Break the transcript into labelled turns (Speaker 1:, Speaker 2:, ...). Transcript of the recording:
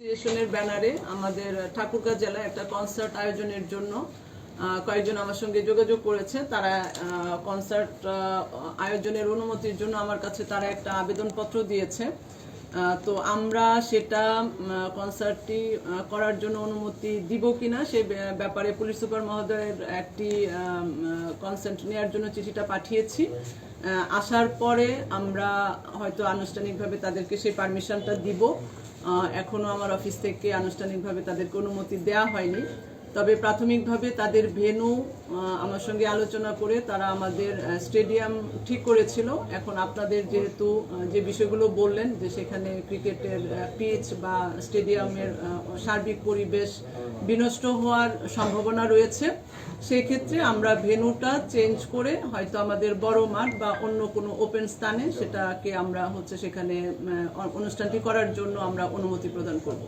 Speaker 1: অ্যাসোসিয়েশনের ব্যানারে আমাদের ঠাকুরগাঁ জেলায় একটা কনসার্ট আয়োজনের জন্য কয়েকজন আমার সঙ্গে যোগাযোগ করেছে। তারা কনসার্ট আয়োজনের অনুমতির জন্য আমার কাছে তারা একটা আবেদনপত্র দিয়েছে। তো আমরা সেটা কনসার্টটি করার জন্য অনুমতি দিব কিনা সে ব্যা- ব্যাপারে পুলিশ সুপার মহোদয়ের একটি কনসেন্ট নেওয়ার জন্য চিঠিটা পাঠিয়েছি। আসার পরে আমরা হয়তো আনুষ্ঠানিকভাবে তাদেরকে সেই পারমিশনটা দিব। এখনও আমার অফিস থেকে আনুষ্ঠানিকভাবে তাদেরকে অনুমতি দেওয়া হয়নি। তবে প্রাথমিকভাবে তাদের ভেনু আমার সঙ্গে আলোচনা করে তারা আমাদের স্টেডিয়াম ঠিক করেছিল। এখন আপনাদের যেহেতু যে বিষয়গুলো বললেন যে সেখানে ক্রিকেটের পিচ বা স্টেডিয়ামের সার্বিক পরিবেশ বিনষ্ট হওয়ার সম্ভাবনা রয়েছে, সেক্ষেত্রে আমরা ভেনুটা চেঞ্জ করে হয়তো আমাদের বড় মাঠ বা অন্য কোনো ওপেন স্থানে সেটাকে আমরা হচ্ছে সেখানে অনুষ্ঠানটি করার জন্য আমরা অনুমতি প্রদান করব।